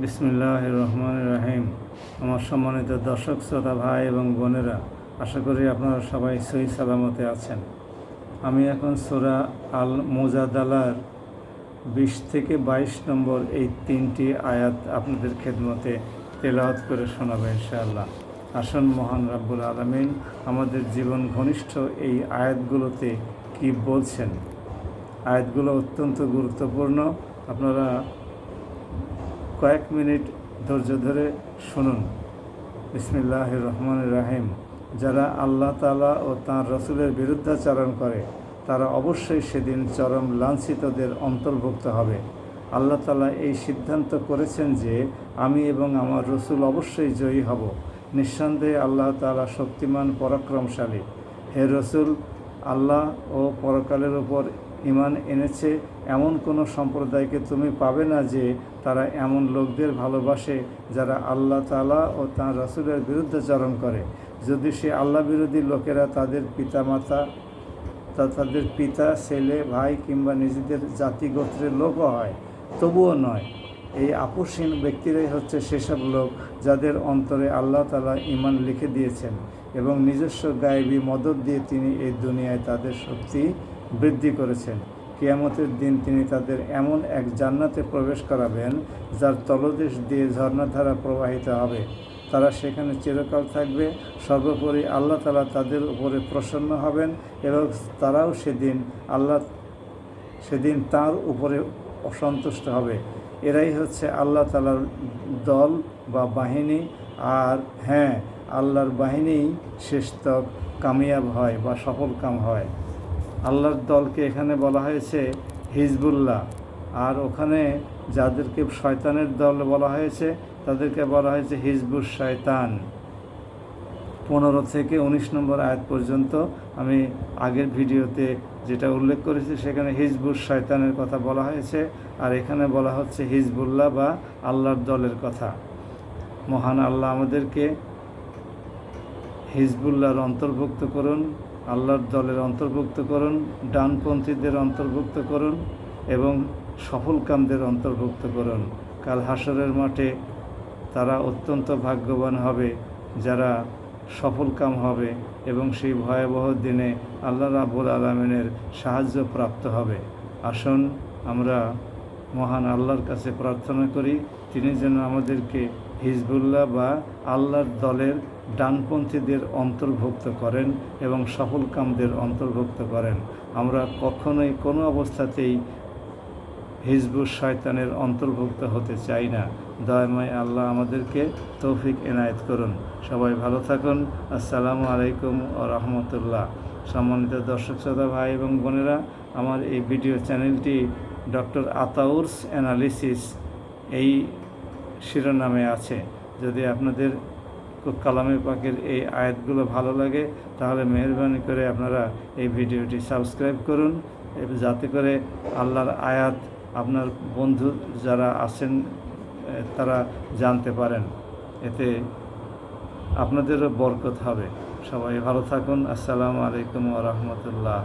বিসমিল্লাহ রহমান রাহিম আমার সম্মানিত দর্শক, শ্রোতা, ভাই এবং বোনেরা, আশা করি আপনারা সবাই সই সালামতে আছেন। আমি এখন সোরা আল মোজাদালার বিশ থেকে বাইশ নম্বর এই তিনটি আয়াত আপনাদের খেদমতে তেলাওয়াত করে শোনাবো ইনশাআল্লাহ। আসন, মহান রাব্বুল আলমিন, আমাদের জীবন ঘনিষ্ঠ এই আয়াতগুলোতে কি বলছেন? আয়াতগুলো অত্যন্ত গুরুত্বপূর্ণ। আপনারা কয়েক মিনিট ধৈর্য ধরে শুনুন। বিসমিল্লাহ রহমান রাহিম। যারা আল্লাহ তালা ও তাঁর রসুলের বিরুদ্ধাচারণ করে, তারা অবশ্যই সেদিন চরম লাঞ্ছিতদের অন্তর্ভুক্ত হবে। আল্লাহ তালা এই সিদ্ধান্ত করেছেন যে, আমি এবং আমার রসুল অবশ্যই জয়ী হব। নিঃসন্দেহে আল্লাহ তালা শক্তিমান, পরাক্রমশালী। হে রসুল আল্লাহ ও পরকালের ওপর ইমান এনেছে, এমন কোনো সম্প্রদায়কে তুমি পাবে না যে তারা এমন লোকদের ভালোবাসে যারা আল্লাহ তালা ও তাঁর রসুলের বিরুদ্ধাচরণ করে। যদি সে আল্লাহ বিরোধী লোকেরা তাদের পিতামাতা, তা তাদের পিতা, ছেলে, ভাই কিংবা নিজেদের জাতি গোত্রের লোকও হয়, তবুও নয়। এই আপোষহীন ব্যক্তিরাই হচ্ছে সেসব লোক যাদের অন্তরে আল্লাহ তালা ইমান লিখে দিয়েছেন এবং নিজস্ব গায়েবী মদত দিয়ে তিনি এই দুনিয়ায় তাদের শক্তি বৃদ্ধি করেছেন। কিয়ামতের দিন তিনি তাদের এমন এক জান্নাতে প্রবেশ করাবেন যার তলদেশ দিয়ে ঝর্ণাধারা প্রবাহিত হবে। তারা সেখানে চিরকাল থাকবে। সর্বোপরি আল্লাহ তালা তাদের উপরে প্রসন্ন হবেন এবং তারাও সেদিন আল্লাহ, সেদিন তার উপরে অসন্তুষ্ট হবে। এরাই হচ্ছে আল্লাহ তালার দল বা বাহিনী। আর হ্যাঁ আল্লাহর বাহিনীই শেষতক কামিয়াব হয় বা সফল কাম হয়। আল্লাহর দলকে এখানে বলা হয়েছে হিজবুল্লাহ। আর ওখানে যাদেরকে শয়তানের দল বলা হয়েছে, তাদেরকে বলা হয়েছে হিজবুর শয়তান। পনেরো থেকে উনিশ নম্বর আয়াত পর্যন্ত আমি আগের ভিডিওতে যেটা উল্লেখ করেছি, সেখানে হিজবুর শয়তানের কথা বলা হয়েছে, আর এখানে বলা হচ্ছে হিজবুল্লাহ বা আল্লাহর দলের কথা। মহান আল্লাহ আমাদেরকে হিজবুল্লাহর অন্তর্ভুক্ত করুন, আল্লাহর দলের অন্তর্ভুক্ত করুন, ডানপন্থীদের অন্তর্ভুক্ত করুন এবং সফলকামদের অন্তর্ভুক্ত করুন। কাল হাসরের মাঠে তারা অত্যন্ত ভাগ্যবান হবে যারা সফলকাম হবে এবং সেই ভয়াবহ দিনে আল্লাহ রাবুল আলমিনের সাহায্য প্রাপ্ত হবে। আসুন, আমরা মহান আল্লাহর কাছে প্রার্থনা করি, তিনি যেন আমাদেরকে হিজবুল্লাহ বা আল্লাহর দলের ডানপন্থীদের অন্তর্ভুক্ত করেন এবং সফলকামদের অন্তর্ভুক্ত করেন। আমরা কখনোই কোনো অবস্থাতেই হিজবুর শয়তানের অন্তর্ভুক্ত হতে চাই না। দয়াময় আল্লাহ আমাদেরকে তৌফিক এনায়েত করুন। সবাই ভালো থাকুন। আসসালামু আলাইকুম ও রহমতুল্লাহ। সম্মানিত দর্শক শ্রোতা, ভাই এবং বোনেরা, আমার এই ভিডিও চ্যানেলটি ডক্টর আতাউর্স অ্যানালিসিস এই শিরোনামে আছে। যদি আপনাদের কালামে পাকের এই আয়াতগুলো ভালো লাগে, তাহলে মেহরবানি করে আপনারা এই ভিডিওটি সাবস্ক্রাইব করুন। যাতে করে আল্লাহর আয়াত আপনার বন্ধু যারা আছেন তারা জানতে পারেন। এতে আপনাদেরও বরকত হবে। সবাই ভালো থাকুন। আসসালামু আলাইকুম রহমতুল্লাহ।